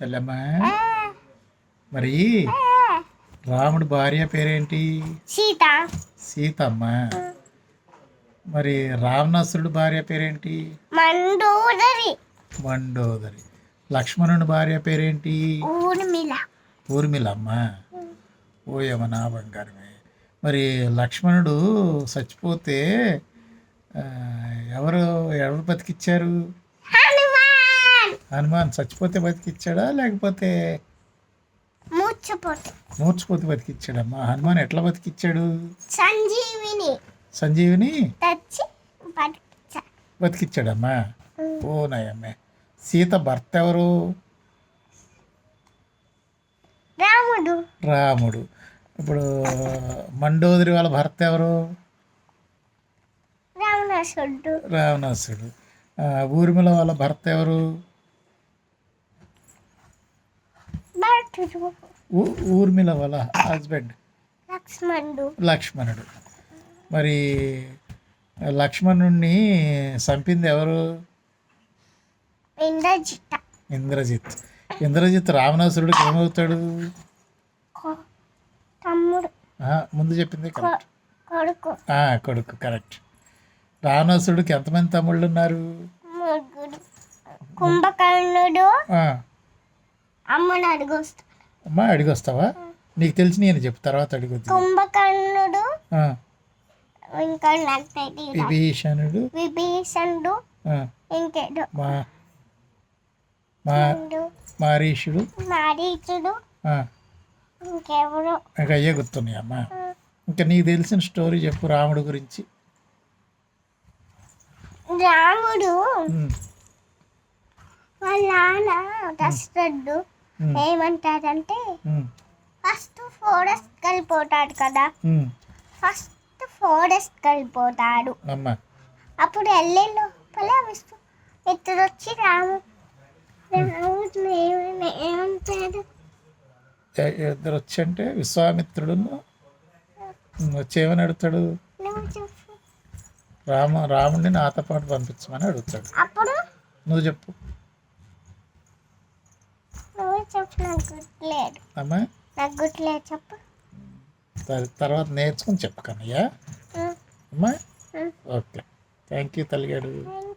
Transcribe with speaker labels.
Speaker 1: తెల్లమ్మా. మరి రాముడి భార్య పేరేంటి?
Speaker 2: సీత.
Speaker 1: సీతమ్మ. మరి రావణాసురుడి భార్య పేరేంటి?
Speaker 2: మండోదరి.
Speaker 1: మండోదరి. లక్ష్మణుడి భార్య పేరేంటి?
Speaker 2: ఊర్మిళ.
Speaker 1: ఊర్మిళమ్మ. ఓయమ్మ నా బంగారమే. మరి లక్ష్మణుడు చచ్చిపోతే ఎవరు ఎవరు బతికిచ్చారు?
Speaker 2: హనుమాన్
Speaker 1: చచ్చిపోతే బతికిచ్చాడా లేకపోతే
Speaker 2: మూర్చపోతే
Speaker 1: మూర్చిపోతే బతికిచ్చాడమ్మా హనుమాన్ ఎట్లా బతికిచ్చాడు?
Speaker 2: సంజీవిని.
Speaker 1: సంజీవిని బతికిచ్చాడమ్మా? ఓ నయమ్మే. సీత భర్త ఎవరు?
Speaker 2: రాముడు.
Speaker 1: రాముడు. ఇప్పుడు మండోదరి వాళ్ళ భర్త ఎవరు?
Speaker 2: రావణాసుడు.
Speaker 1: రావణాసుడు. ఊర్మిళ వాళ్ళ భర్త ఎవరు? ఊర్మిళ వాళ్ళ హస్బెండ్
Speaker 2: లక్ష్మణుడు.
Speaker 1: లక్ష్మణుడు. మరి లక్ష్మణుణ్ణి చంపింది ఎవరు?
Speaker 2: ఇంద్రజిత.
Speaker 1: ఇంద్రజిత్. ఇంద్రజిత్ రావణాసురుడికి ఏమవుతాడు?
Speaker 2: తమ్ముడు.
Speaker 1: ముందు చెప్పింది కరెక్ట్
Speaker 2: కొడుకు.
Speaker 1: కొడుకు కరెక్ట్ రావణాసురుడికి ఎంతమంది తమ్ముళ్ళు ఉన్నారు
Speaker 2: కుంభకర్ణుడు. అమ్మను అడుగొస్తాడు
Speaker 1: అమ్మా అడిగొస్తావా? నీకు తెలిసి నేను చెప్పు తర్వాత అడిగొద్దు.
Speaker 2: కుంభకర్ణుడు ఇంకా నాకు తెలియదు.
Speaker 1: విభీషణుడు.
Speaker 2: విభీషణుడు
Speaker 1: ఆ,
Speaker 2: ఇంకేదో
Speaker 1: మా మా మారీషుడు.
Speaker 2: మారీచుడు
Speaker 1: ఆ,
Speaker 2: ఇంకెవరో?
Speaker 1: ఇంకా అయ్యే గుర్తున్నాయి అమ్మా ఇంకా నీకు తెలిసిన స్టోరీ చెప్పు రాముడు గురించి.
Speaker 2: రాముడు
Speaker 1: ఉమ్,
Speaker 2: వాళ్ళ నాన్న దశరథుడు
Speaker 1: ఉమ్,
Speaker 2: ఫస్ట్ ఫారెస్ట్ వెళ్ళిపోతాడు కదా. ఫస్ట్ ఫారెస్ట్
Speaker 1: అమ్మా.
Speaker 2: అప్పుడు వెళ్ళే లోపల విష్ణు ఇద్దరు వచ్చి రాము ఏమంటాడు?
Speaker 1: ఇద్దరు వచ్చి అంటే విశ్వామిత్రుడును ఉమ్, వచ్చి ఏమని అడుగుతాడు రామ రాముడిని నాతో పాటు పంపించమని అడుగుతాడు.
Speaker 2: అప్పుడు?
Speaker 1: నువ్వు చెప్పు.
Speaker 2: చెప్పు నాకు గుర్తులేదు
Speaker 1: అమ్మా?
Speaker 2: నాకు గుర్తులేదు చెప్పు.
Speaker 1: తర్- తర్వాత నేర్చుకుని చెప్పు కన్నయ్య అమ్మా. ఓకే. Thank you తల్లిగాడు